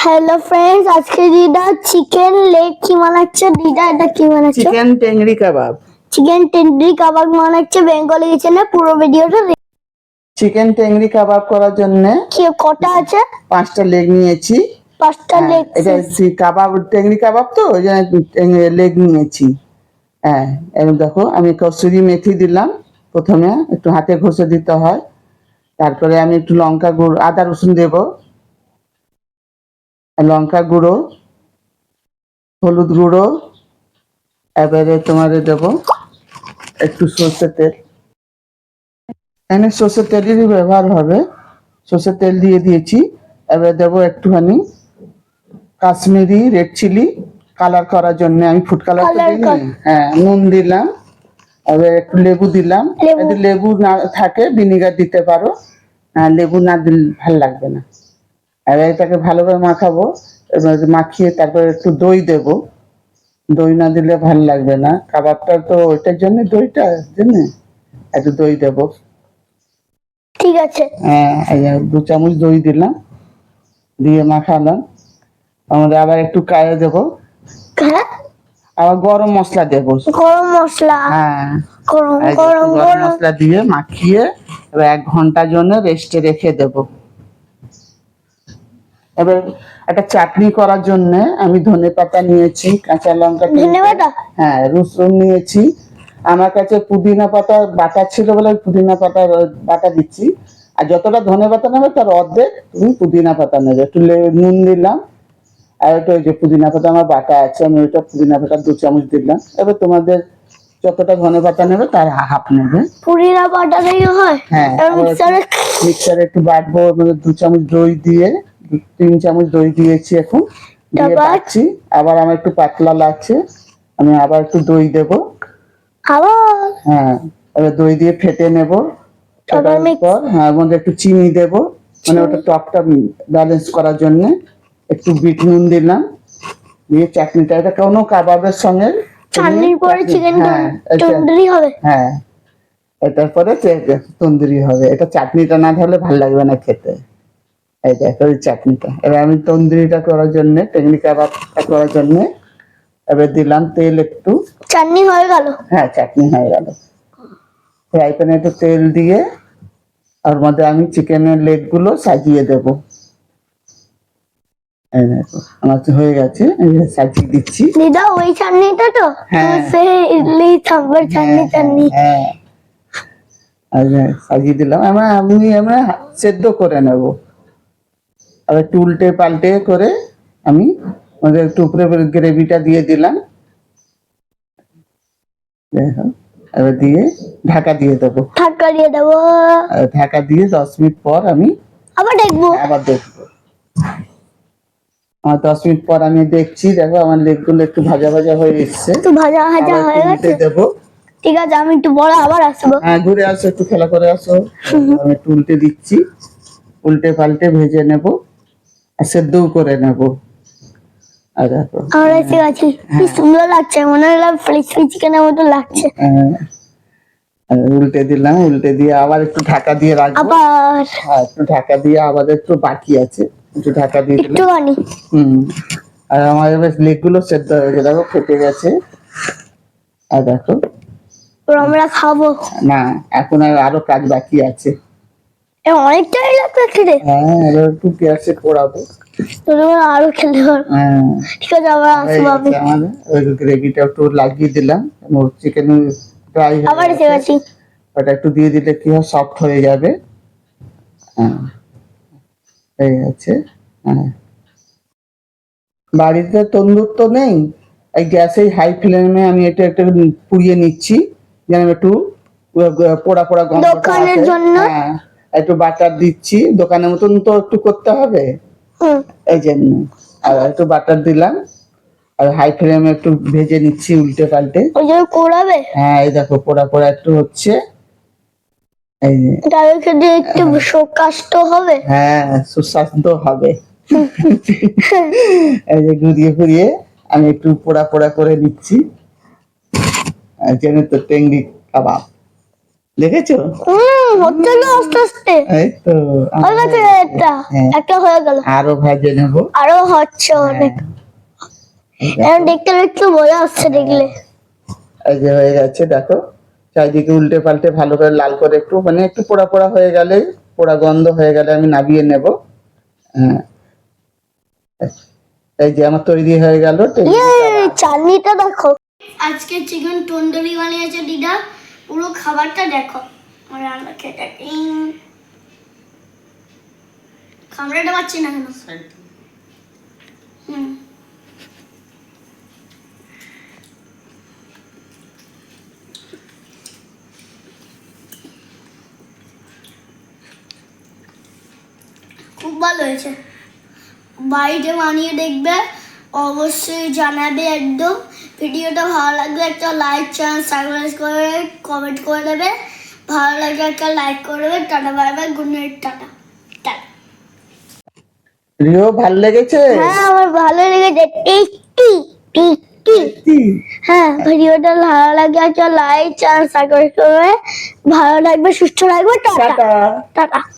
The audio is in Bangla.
হ্যালো ফ্রেন্ডস আজকে দিদা চিকেন লেগ কি বানাচ্ছে? দিদা এটা কি বানাচ্ছে? চিকেন টেংরি কাবাব চিকেন টেন্ডরি কাবাব বানাচ্ছে। বেঙ্গলি কিচেনে পুরো ভিডিওটা? চিকেন টেংরি কাবাব করার জন্য কি কটা আছে? পাঁচটা লেগ নিয়েছি। পাঁচটা হ্যাঁ, লেগ এটা হচ্ছে কাবাব টেংরি কাবাব তো ওই জন্য লেগ নিয়েছি। হ্যাঁ এবং দেখো আমি কসুরি মেথি দিলাম। প্রথমে একটু হাতে ঘষে দিতে হয়। তারপরে আমি একটু লঙ্কা গুঁড়ো আদা রসুন দেব। লঙ্কা গুঁড়ো হলুদ গুঁড়ো এবারে তোমারে দেব একটু সর্ষের তেল। এখানে সর্ষের তেলেরই ব্যবহার হবে। সর্ষের তেল দিয়ে দিয়েছি। এবারে দেবো একটুখানি কাশ্মীরি রেড চিলি। কালার করার জন্য আমি ফুড কালার হ্যাঁ নুন দিলাম। এবার একটু লেবু দিলাম। লেবু। যদি লেবু না থাকে ভিনিগার দিতে পারো। লেবু না দিলে ভালো লাগবে না। এবার এটাকে ভালোভাবে মাখাবো মাখিয়ে তারপরে একটু দই দেব। দই না দিলে ভালো লাগবে না। কাবাবটা তো ওইটার জন্য দইটা জন্য একটু দই দেবো। ঠিক আছে। হ্যাঁ দু চামচ দই দিলাম দিয়ে মাখালাম। আমরা আবার একটু কায়ে দেবো। আবার গরম মশলা দেবো। গরম মশলা? হ্যাঁ গরম গরম মশলা দিয়ে মাখিয়ে এবার এক ঘণ্টার জন্য রেস্টে রেখে দেব। এবার একটা চাটনি করার জন্য আমি ধনে পাতা নিয়েছি কাঁচা লঙ্কা হ্যাঁ রসুন নিয়েছি। আমার কাছে পুদিনা পাতা বাটা ছিল বলে পুদিনা পাতা বাটা দিচ্ছি। আর যতটা ধনে পাতা নেবে তার অর্ধেক তুমি পুদিনা পাতা নেবে। একটু নুন দিলাম। আর একটু ওই যে পুদিনা পাতা আমার বাটা আছে আমি ওইটা পুদিনা পাতা দু চামচ দিলাম। এবার তোমাদের যতটা ধনে পাতা নেবে তার হাফ নেবে। পুরিনা বাটা দিয়ে হয়? হ্যাঁ মিক্সারে একটু বাটবো দু চামচ দই দিয়ে। তিন চামচ দই দিয়েছি এখন দিয়ে? বাটছি আবার আমার একটু পাতলা লাগছে আমি আবার একটু দই দেবো। আবার? হ্যাঁ এবার দই দিয়ে ফেটে নেব। পর হ্যাঁ মধ্যে একটু চিনি দেব। মানে ওটা টকটা ব্যালেন্স করার জন্য। একটু বিট নুন দিলাম। দিয়ে চাটনিটা এটা কোনো কাবাবের সঙ্গে তুমি চাটনির পরে চাটনি- চিকেন হ্যাঁ তন্দুরি হবে? হ্যাঁ এটার পরে তন্দুরি হবে। এটা চাটনিটা না ধরলে ভালো লাগবে না খেতে। এই দেখো ওই চাটনিটা এবার আমি তন্দুরিটা করার জন্য টেকনিক কাবাবটা করার জন্য এবার দিলাম তেল একটু। চাটনি হয়ে গেল? হ্যাঁ চাটনি হয়ে গেল। ফ্রাই প্যানে একটু তেল দিয়ে ওর মধ্যে আমি চিকেনের লেগগুলো সাজিয়ে দেব। এই দেখো আমার তো হয়ে গেছে সাজিয়ে দিচ্ছি। দিদা ওই চাটনিটা তো? হ্যাঁ। সে ইডলি সাম্বার চাটনি হ্যাঁ, চাটনি। হ্যাঁ। হ্যাঁ, সাজিয়ে দিলাম। আমরা আমি আমরা সেদ্ধ করে নেব। আর একটু উল্টে পাল্টে করে আমি আমাদের একটু উপরে গ্রেভিটা দিয়ে দিলাম। দেখো এবার দিয়ে ঢাকা দিয়ে দেবো। ঠাক্কা দিয়ে দেবো। ঢাকা দিয়ে দশ মিনিট পর আমি আবার দেখব। আবার দেখব। আমার দশ মিনিট পর আমি দেখছি দেখো আমার লেগগুলো একটু ভাজা ভাজা হয়ে এসছে। একটু ভাজা ভাজা আবার হয়ে গেছে। দেবো। ঠিক আছে আমি একটু বড় আবার আসব। হ্যাঁ ঘুরে আসো একটু খেলা করে আসো। আমি একটু উল্টে দিচ্ছি। উল্টে পাল্টে ভেজে নেব। সেদ্ধও করে নেব। আমরা এসে গেছি কি সুন্দর লাগছে মনে হলো ফ্রেশ ফ্রি চিকেনের মতো লাগছে। হ্যাঁ, উল্টে দিলাম উল্টে দিয়ে আবার একটু ঢাকা দিয়ে রাখব। আবার। হ্যাঁ একটু ঢাকা দিয়ে আবার একটু বাকি আছে একটু ঢাকা দিয়ে দিলাম। একটুখানি। হুম। আর আমার এবার লেগগুলো সেদ্ধ হয়ে গেছে দেখো ফেটে গেছে। আর দেখো। আমরা খাব। না এখন আর আরও কাজ বাকি আছে। অনেকটাই লাগবে খেতে হ্যাঁ এবার একটু পোড়াবো। তোর আরও পারব হ্যাঁ। ঠিক আছে আবার আসব আমি। আমাদের। গ্রেভিটা একটু লাগিয়ে দিলাম। চিকেন ফ্রাই আবার এসে গেছি। ওটা একটু দিয়ে দিলে কি হয় সফট হয়ে যাবে। হ্যাঁ। হয়ে গেছে। হ্যাঁ। বাড়িতে তন্দুর তো নেই। এই গ্যাসে হাই ফ্লেমে আমি এটা একটা পুড়িয়ে নিচ্ছি। যেন একটু পোড়া পোড়া গন্ধ দোকানের জন্য? হ্যাঁ। একটু বাটার দিচ্ছি দোকানের মতন তো একটু করতে হবে। এই জন্য। আর একটু বাটার দিলাম আর হাই ফ্লেমে একটু ভেজে নিচ্ছি উল্টে পাল্টে। কোড়াবে হ্যাঁ এই দেখো পোড়া পোড়া একটু হচ্ছে। এই যে। একটু শোকাষ্ট হবে? হ্যাঁ সুস্বাস্থ্য হবে। এই যে ঘুরিয়ে ঘুরিয়ে আমি একটু পোড়া পোড়া করে নিচ্ছি। আর জেনে তো টেংরি কাবাব। হুম হচ্ছে না আস্তে আস্তে। এই তো হয়ে গেছে একটা হ্যাঁ। একটা হয়ে গেল। আরও ভেজে নেব। আরও হচ্ছে অনেক। এখন দেখতে দেখতে বোঝা আসছে দেখলে। এই যে হয়ে যাচ্ছে দেখো। চারিদিকে উল্টে পাল্টে ভালো করে লাল করে একটু মানে একটু পোড়া পোড়া হয়ে গেলে পোড়া গন্ধ হয়ে গেলে আমি নাবিয়ে নেব। হ্যাঁ। এই যে আমার তৈরি হয়ে গেল ইয়ে চাটনিটা দেখো। আজকে চিকেন তন্দুরি বানিয়েছে দিদা। পুরো খাবারটা দেখো। আমার রান্না খাবারটা পাচ্ছি না কেন? হুম। খুব ভালো হয়েছে। বাড়িতে বানিয়ে দেখবে অবশ্যই জানাবে একদম। ভিডিওটা ভালো লাগলে একটা লাইক চ্যানেল সাবস্ক্রাইব করে কমেন্ট করে দেবে। ভালো লাগলে একটা লাইক করে দেবে। Tata bye bye good night tata Rio ভালো লেগেছে? হ্যাঁ আমার ভালো লেগেছে। টেস্টি টেস্টি হ্যাঁ ভিডিওটা ভালো লাগে একটা লাইক চ্যানেল সাবস্ক্রাইব করে ভালো লাগবে সুস্থ লাগবে টাটা। টাটা।